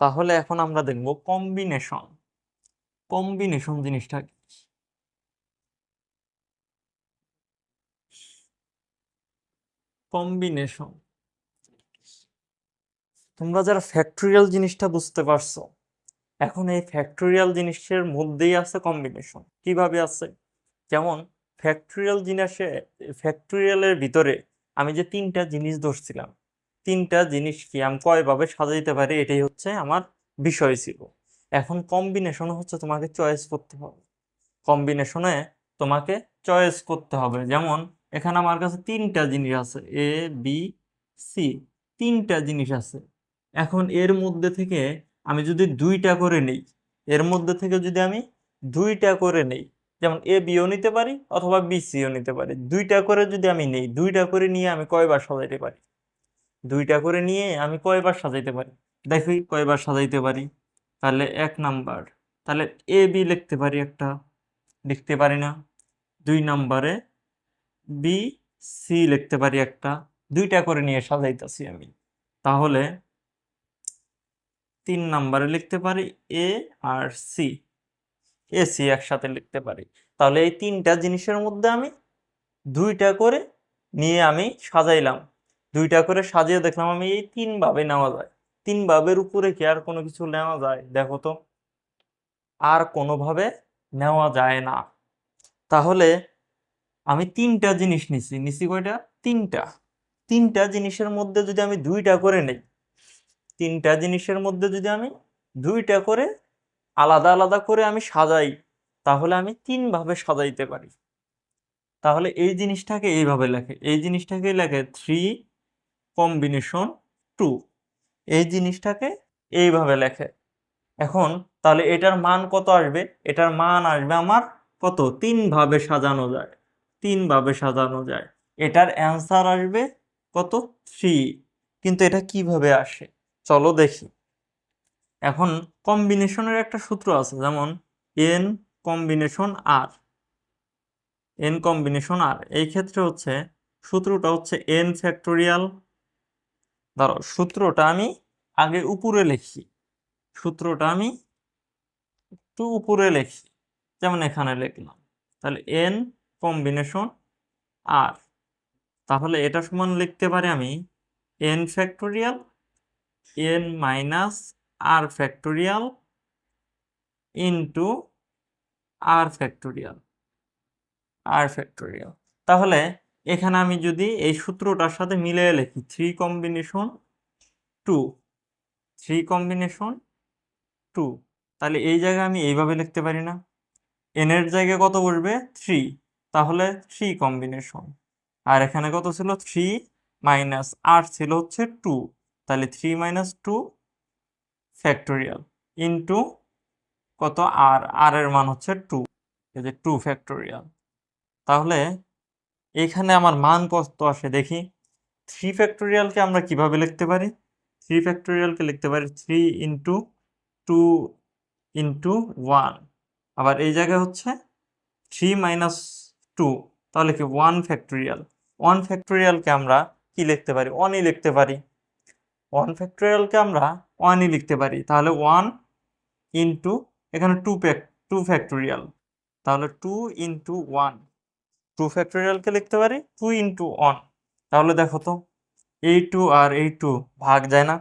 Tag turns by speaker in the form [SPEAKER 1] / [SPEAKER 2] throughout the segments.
[SPEAKER 1] তাহলে এখন আমরা দেখব কম্বিনেশন কম্বিনেশন জিনিসটা কম্বিনেশন তোমরা যারা ফ্যাক্টরিয়াল জিনিসটা বুঝতে পারছ, এখন এই ফ্যাক্টরিয়াল জিনিসের মধ্যেই আছে কম্বিনেশন কীভাবে আছে? যেমন ফ্যাক্টরিয়াল জিনিসে ফ্যাক্টরিয়ালের ভিতরে আমি যে তিনটা জিনিস ধরছিলাম তিনটা জিনিস কি আমি কয়ভাবে সাজাইতে পারি? এটাই হচ্ছে আমার বিষয় ছিল। এখন কম্বিনেশন হচ্ছে তোমাকে চয়েস করতে হবে। কম্বিনেশনে তোমাকে চয়েস করতে হবে। যেমন, এখানে আমার কাছে তিনটা জিনিস আছে। এ বি সি তিনটা জিনিস আছে। এখন এর মধ্যে থেকে আমি যদি দুইটা করে নেই, এর মধ্যে থেকে যদি আমি দুইটা করে নেই, যেমন এ বিও নিতে পারি অথবা বি সিও নিতে পারি। দুইটা করে যদি আমি নেই, দুইটা করে নিয়ে আমি কয়বার সাজাইতে পারি? দুইটা করে নিয়ে আমি কয়বার সাজাইতে পারি? দেখি কয়বার সাজাইতে পারি। তাহলে এক নাম্বার। তাহলে এ বি লিখতে পারি একটা। লিখতে পারি না। দুই নাম্বারে বি সি লিখতে পারি একটা। দুইটা করে নিয়ে সাজাইতেছি আমি। তাহলে তিন নাম্বারে লিখতে পারি এ আর সি এ সি একসাথে লিখতে পারি। তাহলে এই তিনটা জিনিসের মধ্যে আমি দুইটা করে নিয়ে আমি সাজাইলাম। দুইটা করে সাজিয়ে দেখলাম, আমি এই তিন ভাবে নেওয়া যায়। তিন ভাবের উপরে কি আর কোনো কিছু নেওয়া যায়? দেখো তো। আর কোনোভাবে নেওয়া যায় না। তাহলে আমি তিনটা জিনিস নিছি। নিছি কয়টা? তিনটা। তিনটা জিনিসের মধ্যে যদি আমি দুইটা করে নেই, তিনটা জিনিসের মধ্যে যদি আমি দুইটা করে আলাদা আলাদা করে আমি সাজাই, তাহলে আমি তিনভাবে সাজাইতে পারি। তাহলে এই জিনিসটাকে এইভাবে লেখে। এই জিনিসটাকে লেখে থ্রি কম্বিনেশন টু এই জিনিসটাকে এইভাবে লেখে। এখন তাহলে এটার মান কত আসবে? এটার মান আসবে আমার কত? তিনভাবে সাজানো যায়। তিনভাবে সাজানো যায়। এটার অ্যান্সার আসবে কত? থ্রি কিন্তু এটা কীভাবে আসে? চলো দেখি। এখন কম্বিনেশনের একটা সূত্র আছে, যেমন N combination R N combination R এই ক্ষেত্রে হচ্ছে সূত্রটা হচ্ছে এন ফ্যাক্টোরিয়াল ধরো, সূত্রটা আমি আগে উপরে লিখি। সূত্রটা আমি একটু উপরে লিখি, যেমন এখানে লিখলাম। তাহলে এন কম্বিনেশন আর তাহলে এটা সমান লিখতে পারি আমি N factorial N minus R factorial into R factorial R factorial তাহলে এখানে আমি যদি এই সূত্রটার সাথে মিলে লিখি three combination two three combination two তাহলে এই জায়গায় আমি এইভাবে লিখতে পারি না। এন এর জায়গায় কত বসবে? থ্রি তাহলে থ্রি কম্বিনেশন আর এখানে কত ছিল? থ্রি মাইনাস আর ছিল হচ্ছে টু তাহলে three minus two factorial into কত? আর আর এর মান হচ্ছে টু এই যে টু ফ্যাক্টোরিয়াল তাহলে এখানে আমার মান কত আসে দেখি? থ্রি ফ্যাক্টোরিয়ালকে আমরা কীভাবে লিখতে পারি? থ্রি ফ্যাক্টোরিয়ালকে লিখতে পারি three into two into one আবার এই জায়গায় হচ্ছে থ্রি মাইনাস টু তাহলে কি ওয়ান ফ্যাক্টোরিয়াল ওয়ান ফ্যাক্টোরিয়ালকে আমরা কি লিখতে পারি? ওয়ানই লিখতে পারি। ওয়ান ফ্যাক্টোরিয়ালকে আমরা ওয়ানই লিখতে পারি। তাহলে ওয়ান ইন্টু এখানে টু ফ্যাক টু ফ্যাক্টোরিয়াল তাহলে টু ইন্টু ওয়ান টু ফ্যাক্টোরিয়ালকে লিখতে পারি? টু ইন্টু ওয়ান তাহলে দেখো তো এই টু আর এই টু ভাগ যায় না।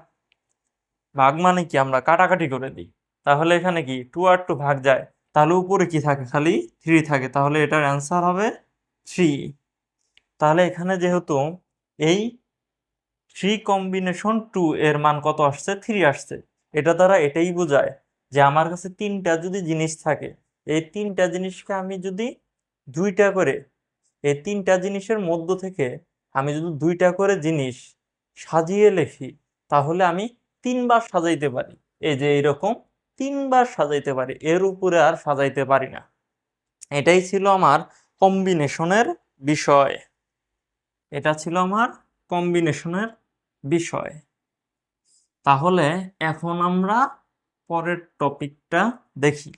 [SPEAKER 1] ভাগ মানে কি? আমরা কাটাকাটি করে দিই। তাহলে এখানে কি? টু আর টু ভাগ যায়। তাহলে উপরে কি থাকে? খালি থ্রি থাকে। তাহলে এটার অ্যান্সার হবে থ্রি তাহলে এখানে যেহেতু এই থ্রি কম্বিনেশন টু এর মান কত আসছে? থ্রি আসছে। এটা দ্বারা এটাই বোঝায় যে আমার কাছে তিনটা যদি জিনিস থাকে, এই তিনটা জিনিসকে আমি যদি দুইটা করে এই তিনটা জিনিসের মধ্য থেকে আমি যদি দুইটা করে জিনিস সাজিয়ে লিখি, তাহলে আমি তিনবার সাজাইতে পারি। এই যে এইরকম তিনবার সাজাইতে পারি, এর উপরে আর সাজাইতে পারি না। এটাই ছিল আমার কম্বিনেশনের বিষয়। এটা ছিল আমার কম্বিনেশনের বিষয়। তাহলে এখন আমরা পরের টপিকটা দেখি।